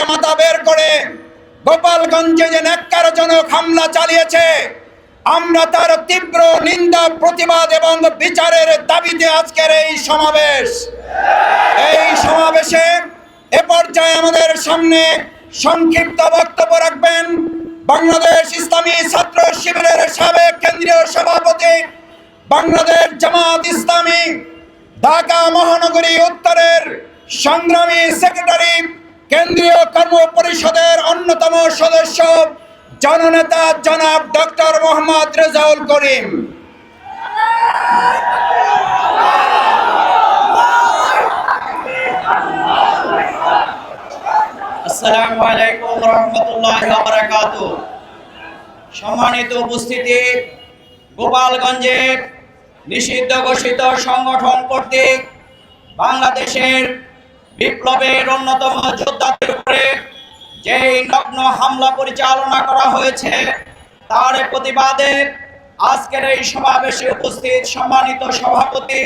থেকে মাথা বের করে গোপালগঞ্জে যে ন্যাক্কারজনক হামলা চালিয়েছে, আমরা তার তীব্র নিন্দা, প্রতিবাদ এবং বিচারের দাবিতে আজকের এই সমাবেশ। এই সমাবেশে এ পর্যায়ে আমাদের সামনে সংক্ষিপ্ত বক্তব্য রাখবেন বাংলাদেশ ইসলামী ছাত্র শিবিরের সাবেক কেন্দ্রীয় সভাপতি বাংলাদেশ জামাত ইসলামী, ঢাকা মহানগরী উত্তরের সংগ্রামী সেক্রেটারি কেন্দ্রীয় কর্ম পরিষদের অন্যতম সদস্য জননেতা জনাব ডক্টর মোহাম্মদ রেজাউল করিম। সম্মানিত উপস্থিতি, গোপালগঞ্জে নিষিদ্ধ ঘোষিত সংগঠন কর্তৃক বাংলাদেশের বিপ্লবের অন্যতম যোদ্ধাদের উপরে যেই নগ্ন হামলা পরিচালনা করা হয়েছে, তার প্রতিবাদে আজকের এই সমাবেশে উপস্থিত সম্মানিত সভাপতি,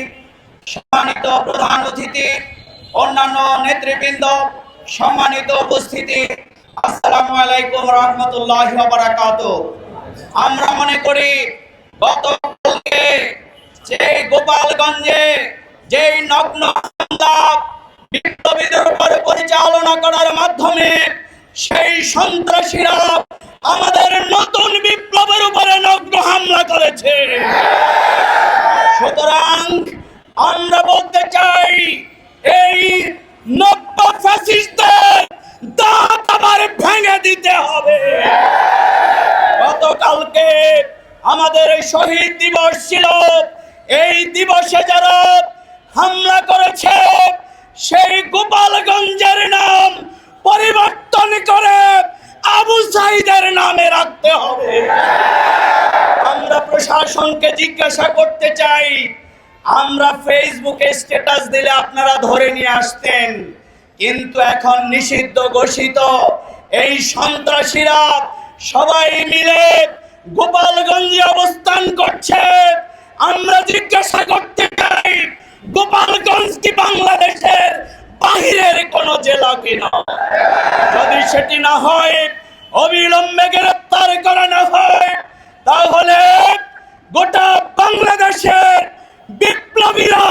সম্মানিত প্রধান অতিথি, অন্যান্য নেতৃবৃন্দ, সম্মানিত উপস্থিতি, আসসালামু আলাইকুম রহমতুল্লাহ বারাকাত। আমরা মনে করি, গতকালকে যে গোপালগঞ্জে যে নগ্ন পরিচালনা করার মাধ্যমে সেই সন্ত্রাসীরা আমাদের নতুন বিপ্লবের উপরে নগ্ন হামলা করেছে। সুতরাং আমরা বলতে চাই, এই নব্য ফ্যাসিস্টদের দাঁত আবার ভেঙে দিতে হবে। গতকালকে আমাদের শহীদ দিবস ছিল, এই দিবসে যারা সাইদের নামে রাখতে হবে। আমরা প্রশাসনকে জিজ্ঞাসা করতে চাই, আমরা ফেসবুকে স্ট্যাটাস দিলে আপনারা ধরে নিয়ে আসতেন, কিন্তু এখন নিষিদ্ধ ঘোষিত। এই সন্ত্রাসীরা সবাই মিলে গোপালগঞ্জে অবস্থান করছে। আমরা জিজ্ঞাসা করতে চাই, গোপালগঞ্জ কি বাংলাদেশের বাহিরের কোন জেলা কিনা? যদি সেটি না হয় অবিলম্বে গ্রেপ্তার করা না হয়, তাহলে গোটা বাংলাদেশের বিপ্লবীরা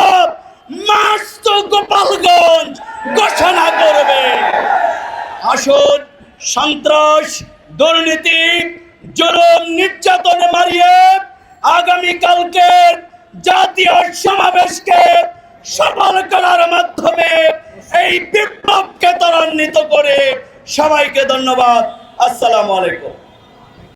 মার্চ তো গোপালগঞ্জ ঘোষণা করবে। আসুন সন্ত্রাস, দুর্নীতি, জুলুম, নির্যাতন মারিয়ে আগামীকালকে জাতীয় সমাবেশকে সফল করার মাধ্যমে এই বিপ্লবকে ত্বরান্বিত করে সবাইকে ধন্যবাদ। আসসালামু আলাইকুম।